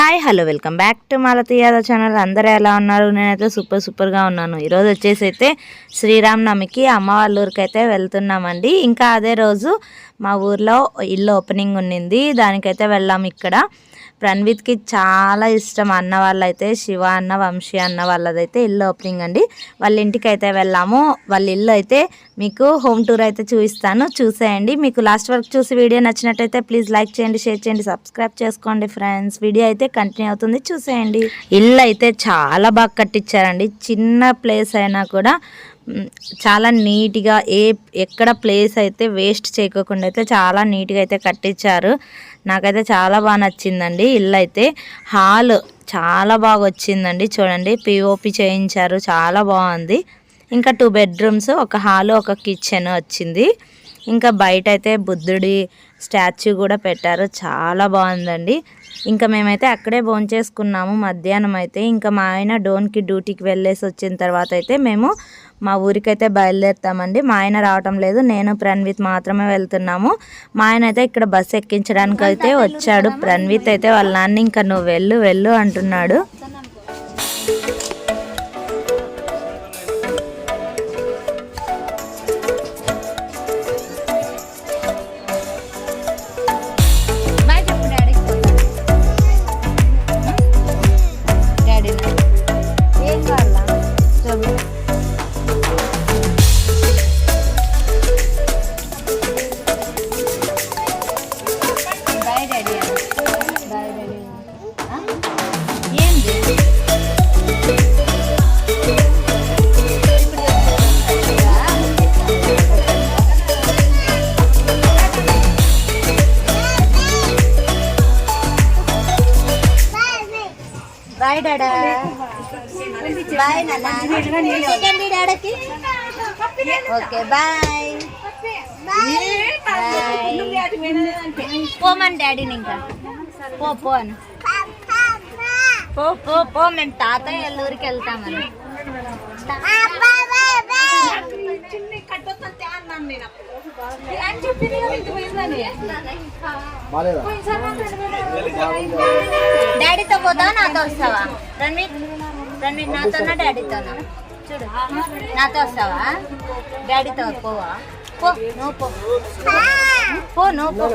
Hi hello welcome back to Malathi Yadav channel. అందరూ ఎలా ఉన్నారు? నేనైతే సూపర్ సూపర్గా ఉన్నాను. ఈరోజు వచ్చేసి అయితే శ్రీరామనవమికి అమ్మ వాళ్ళ ఊరికి అయితే వెళ్తున్నామండి. ఇంకా అదే రోజు మా ఊర్లో ఇల్లు ఓపెనింగ్ ఉండింది దానికైతే వెళ్ళాము ఇక్కడ. ప్రణ్విత్కి చాలా ఇష్టం. అన్న వాళ్ళైతే శివ అన్న వంశీ అన్న వాళ్ళదైతే ఇల్లు ఓపెనింగ్ అండి. వాళ్ళ ఇంటికి అయితే వెళ్ళాము. వాళ్ళ ఇల్లు అయితే మీకు హోమ్ టూర్ అయితే చూపిస్తాను. చూసేయండి. మీకు లాస్ట్ వరకు చూసి వీడియో నచ్చినట్టయితే ప్లీజ్ లైక్ చేయండి షేర్ చేయండి సబ్స్క్రైబ్ చేసుకోండి ఫ్రెండ్స్. వీడియో అయితే కంటిన్యూ అవుతుంది. చూసేయండి. ఇల్లు అయితే చాలా బాగా కట్టించారండి. చిన్న ప్లేస్ అయినా కూడా చాలా నీట్గా ఏ ఎక్కడ ప్లేస్ అయితే వేస్ట్ చేయకోకుండా అయితే చాలా నీట్గా అయితే కట్టించారు. నాకైతే చాలా బాగా నచ్చిందండి. ఇల్లు అయితే హాల్ చాలా బాగా వచ్చిందండి. చూడండి పిఓపి చేయించారు. చాలా బాగుంది. ఇంకా టూ బెడ్రూమ్స్ ఒక హాల్ ఒక కిచెన్ వచ్చింది. ఇంకా బయట అయితే బుద్ధుడి స్టాచ్యూ కూడా పెట్టారు. చాలా బాగుందండి. ఇంకా మేమైతే అక్కడే భోంచేసుకున్నాము మధ్యాహ్నం అయితే ఇంకా మా ఆయన డోన్కి డ్యూటీకి వెళ్ళేసి వచ్చిన తర్వాత అయితే మేము మా ఊరికైతే బయలుదేరుతామండి. మా ఆయన రావటం లేదు. నేను ప్రణ్విత్ మాత్రమే వెళ్తున్నాము. మా ఆయన అయితే ఇక్కడ బస్సు ఎక్కించడానికి అయితే వచ్చాడు. ప్రణ్విత్ అయితే వాళ్ళ నాన్న ఇంకా నువ్వు వెళ్ళు వెళ్ళు అంటున్నాడు. బాయ్ డాడా. బాయ్ నాన్న. డాడాకి ఓకే బాయ్. పోమని డాడీని ఇంకా. పో పో అని పో పో పో మేము తాతయ్య వాళ్ళ వెళ్తామని డాడీతో పోతావా? నాతో వస్తావా? రణ్వీర్ రణ్వీర్ నాతోనా డాడీతోనా? చూడు నాతో వస్తావా? డాడీతో పోవా? పో నువ్వు పో. పో నువ్వు పో.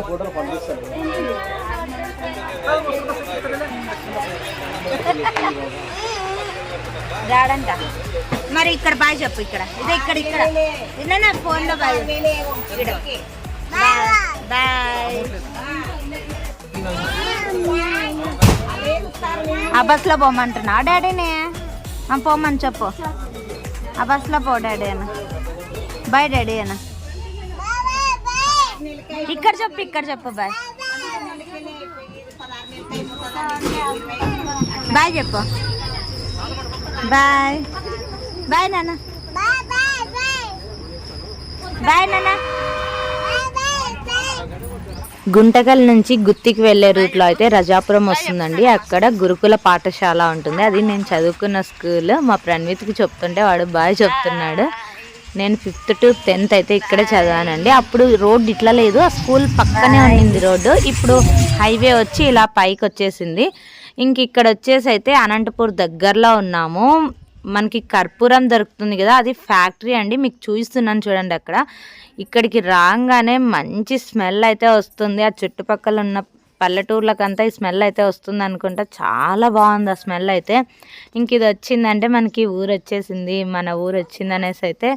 రాడంట. మరి ఇక్కడ బాయ్ చెప్పు ఇక్కడ. ఇదే ఇక్కడ ఇక్కడ. ఇదే నా ఫోన్లో బాయ్ బాయ్. ఆ బస్లో పోమంటున్నా. డాడీని. పోమని చెప్పు. ఆ బస్లో పో డాడీ అన్న. బాయ్ డాడీ అన్న. ఇక్కడ చెప్పు ఇక్కడ చెప్పు బాయ్. బాయ్ చెప్పు. బాయ్. బాయ్ నాన్న. బాయ్ నాన్న. గుంటకల్ నుంచి గుత్తికి వెళ్ళే రూట్లో అయితే రజాపురం వస్తుందండి. అక్కడ గురుకుల పాఠశాల ఉంటుంది. అది నేను చదువుకున్న స్కూల్. మా ప్రణ్విత్కి చెప్తుంటే వాడు బాగా చెప్తున్నాడు. నేను ఫిఫ్త్ టు టెన్త్ అయితే ఇక్కడే చదివానండి. అప్పుడు రోడ్ ఇట్లా లేదు. ఆ స్కూల్ పక్కనే ఉండింది రోడ్డు. ఇప్పుడు హైవే వచ్చి ఇలా పైకి వచ్చేసింది. ఇంక ఇక్కడ వచ్చేసి అయితే అనంతపూర్ దగ్గరలో ఉన్నాము. మనకి కర్పూరం దొరుకుతుంది కదా అది ఫ్యాక్టరీ అండి. మీకు చూపిస్తున్నాను చూడండి అక్కడ. ఇక్కడికి రాగానే మంచి స్మెల్ అయితే వస్తుంది. ఆ చుట్టుపక్కల ఉన్న పల్లెటూర్లకంతా ఈ స్మెల్ అయితే వస్తుంది అనుకుంటా చాలా బాగుంది ఆ స్మెల్ అయితే. ఇంక ఇది వచ్చిందంటే మనకి ఊరు వచ్చేసింది. మన ఊరు వచ్చింది అనేసి అయితే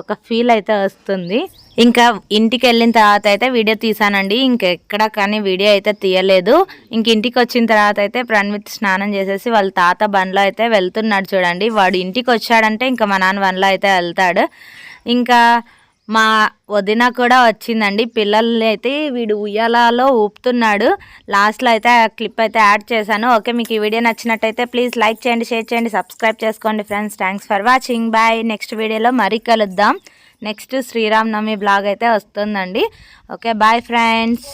ఒక ఫీల్ అయితే వస్తుంది. ఇంకా ఇంటికి వెళ్ళిన తర్వాత అయితే వీడియో తీసానండి. ఇంకెక్కడ కానీ వీడియో అయితే తీయలేదు. ఇంక ఇంటికి వచ్చిన తర్వాత అయితే ప్రణ్విత్ స్నానం చేసేసి వాళ్ళ తాత బండ్లో అయితే వెళ్తున్నాడు చూడండి. వాడు ఇంటికి వచ్చాడంటే ఇంకా మా నాన్న బండ్లో అయితే వెళ్తాడు. ఇంకా మా వదిన కూడా వచ్చిందండి. పిల్లల్ని అయితే వీడు ఉయ్యాలలో ఊపుతున్నాడు. లాస్ట్లో అయితే ఆ క్లిప్ అయితే యాడ్ చేశాను. ఓకే మీకు ఈ వీడియో నచ్చినట్టయితే ప్లీజ్ లైక్ చేయండి షేర్ చేయండి సబ్స్క్రైబ్ చేసుకోండి friends. Thanks for watching bye next వీడియోలో మరీ కలుద్దాం. నెక్స్ట్ శ్రీరామ్ నవమి బ్లాగ్ అయితే వస్తుందండి. Okay bye friends